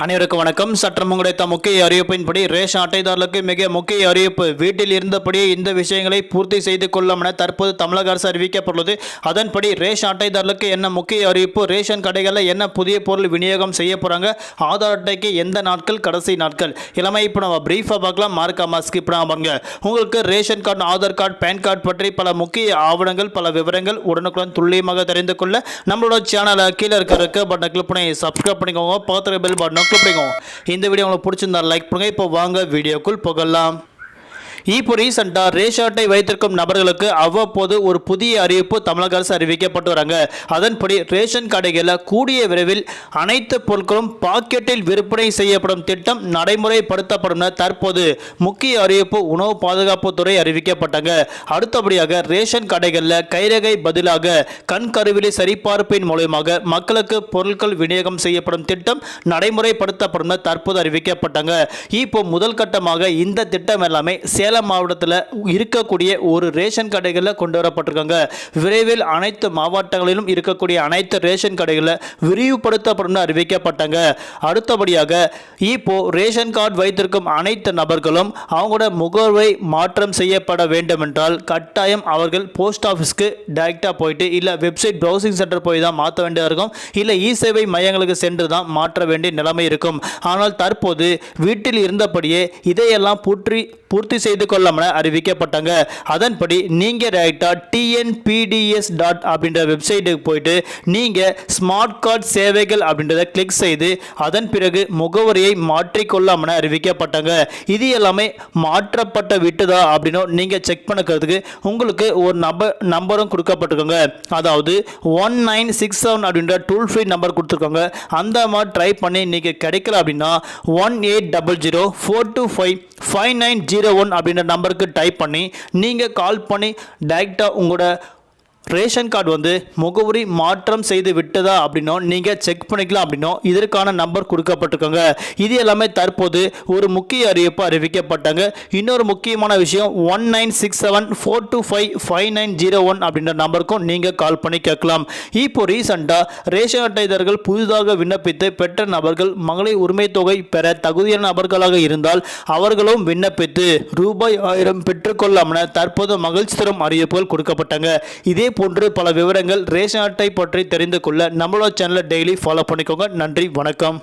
அனைவருக்கும் வணக்கம். சற்றம் கிடைத்த முக்கிய அறிவிப்பின்படி ரேஷன் அட்டைதாரர்களுக்கு மிக முக்கிய அறிவிப்பு. வீட்டில் இருந்தபடியே இந்த விஷயங்களை பூர்த்தி செய்து கொள்ளும் என தற்போது தமிழக அரசு அறிவிக்கப்பட்டுள்ளது. அதன்படி ரேஷன் அட்டைதாரர்களுக்கு என்ன முக்கிய அறிவிப்பு? ரேஷன் கடைகளில் என்ன புதிய பொருள் விநியோகம் செய்ய போகிறாங்க ஆதார் அட்டைக்கு எந்த நாட்கள்? கடைசி நாட்கள். இளமை இப்போ நம்ம பிரீஃபாக பார்க்கலாம். மார்க்காமா ஸ்கிப் பாருங்க. உங்களுக்கு ration card Aadhaar card PAN card பற்றி பல முக்கிய ஆவணங்கள் பல விவரங்கள் உடனுக்குடன் துல்லியமாக தெரிந்து கொள்ள நம்மளோட சேனலை கீழே இருக்கிற இருக்க பட்டனை கிளிக் பண்ணி சப்ஸ்கிரைப் பண்ணிக்கோங்க. பக்கத்தில் பெல் பட்டனை கிளிக் பண்ணிக்கோங்க இந்த வீடியோ உங்களுக்கு பிடிச்சிருந்தா லைக் பண்ணுங்க. இப்போ வாங்க வீடியோக்குள் போகலாம். இப்போ ரீசெண்டாக ரேஷன் அட்டை வைத்திருக்கும் நபர்களுக்கு அவ்வப்போது ஒரு புதிய அறிவிப்பு தமிழக அரசு அறிவிக்கப்பட்டு வராங்க. அதன்படி ரேஷன் கடைகளில் கூடிய விரைவில் அனைத்து பொருட்களும் பாக்கெட்டில் விற்பனை செய்யப்படும் திட்டம் நடைமுறைப்படுத்தப்படும் தற்போது முக்கிய அறிவிப்பு உணவு பாதுகாப்புத்துறை அறிவிக்கப்பட்டாங்க. அடுத்தபடியாக ரேஷன் கடைகளில் கைரகை பதிலாக கண் கருவிலி சரிபார்ப்பின் மூலயமாக மக்களுக்கு பொருட்கள் விநியோகம் செய்யப்படும் திட்டம் நடைமுறைப்படுத்தப்படும் தற்போது அறிவிக்கப்பட்டாங்க. இப்போ முதல் கட்டமாக இந்த திட்டம் எல்லாமே சேலம் மாவட்டத்தில் இருக்கக்கூடிய ஒரு ரேஷன் கடைகளில் கொண்டு வரப்பட்டிருக்காங்க. விரைவில் அனைத்து மாவட்டங்களிலும் இருக்கக்கூடிய அனைத்து ரேஷன் கடைகளில் விரிவுபடுத்தப்படும் அறிவிக்கப்பட்டாங்க. அடுத்தபடியாக இப்போ ரேஷன் கார்டு வைத்திருக்கும் அனைத்து நபர்களும் அவங்களோட முகவரை மாற்றம் செய்யப்பட வேண்டும் என்றால் கட்டாயம் அவர்கள் போஸ்ட் ஆஃபீஸ்க்கு டைரெக்டாக போயிட்டு இல்லை வெப்சைட் ப்ரௌசிங் சென்டர் போய் தான் மாற்ற வேண்டியதாக இருக்கும். இல்லை இ சேவை மையங்களுக்கு சென்று தான் மாற்ற வேண்டிய நிலைமை இருக்கும். ஆனால் தற்போது வீட்டில் இருந்தபடியே இதையெல்லாம் பூற்றி பூர்த்தி செய்து கொள்ளாமல் அறிவிக்கப்பட்டாங்க. அதன்படி நீங்கள் டைரெக்டாக டிஎன்பிடிஎஸ் டாட் அப்படின்ற வெப்சைட்டுக்கு போயிட்டு நீங்கள் ஸ்மார்ட் கார்டு சேவைகள் அப்படின்றத கிளிக் செய்து அதன் பிறகு முகவரியை மாற்றிக்கொள்ளாமல் அறிவிக்கப்பட்டாங்க. இது எல்லாமே மாற்றப்பட்ட விட்டுதா அப்படின்னு நீங்கள் செக் பண்ணிக்கிறதுக்கு உங்களுக்கு ஒரு நம்பர் நம்பரும் கொடுக்கப்பட்டிருக்கோங்க. அதாவது ஒன் நைன் சிக்ஸ் செவன் அப்படின்ற டூல் ஃப்ரீ நம்பர் கொடுத்துருக்காங்க. அந்த மாதிரி ட்ரை பண்ணி நீங்கள் கிடைக்கல அப்படின்னா one eight double zero four two five five nine zero one அப்படின்ற நம்பருக்கு டைப் பண்ணி நீங்கள் கால் பண்ணி டைரெக்டாக உங்களோட ரேஷன் கார்டு வந்து முகவரி மாற்றம் செய்து விட்டதா அப்படின்னோ நீங்கள் செக் பண்ணிக்கலாம் அப்படின்னோ இதற்கான நம்பர் கொடுக்கப்பட்டிருக்காங்க. இது எல்லாமே தற்போது ஒரு முக்கிய அறிவிப்பு அறிவிக்கப்பட்டாங்க. இன்னொரு முக்கியமான விஷயம் one nine six seven four two five five nine zero one அப்படின்ற நம்பருக்கும் நீங்கள் கால் பண்ணி கேட்கலாம். இப்போ ரீசெண்டாக ரேஷன் அட்டைதாரர்கள் புதிதாக விண்ணப்பித்து பெற்ற நபர்கள் மகளிர் உரிமை தொகை பெற தகுதியான நபர்களாக இருந்தால் அவர்களும் விண்ணப்பித்து ரூபாய் ஆயிரம் பெற்றுக்கொள்ளாமல் தற்போது மகிழ்ச்சி தரும் அறிவிப்புகள் கொடுக்கப்பட்டாங்க. இதே போன்று பல விவரங்கள் ரேஷன் அட்டை பற்றி தெரிந்து கொள்ள நம்மளோட சேனலை டெய்லி ஃபாலோ பண்ணிக்கோங்க. நன்றி வணக்கம்.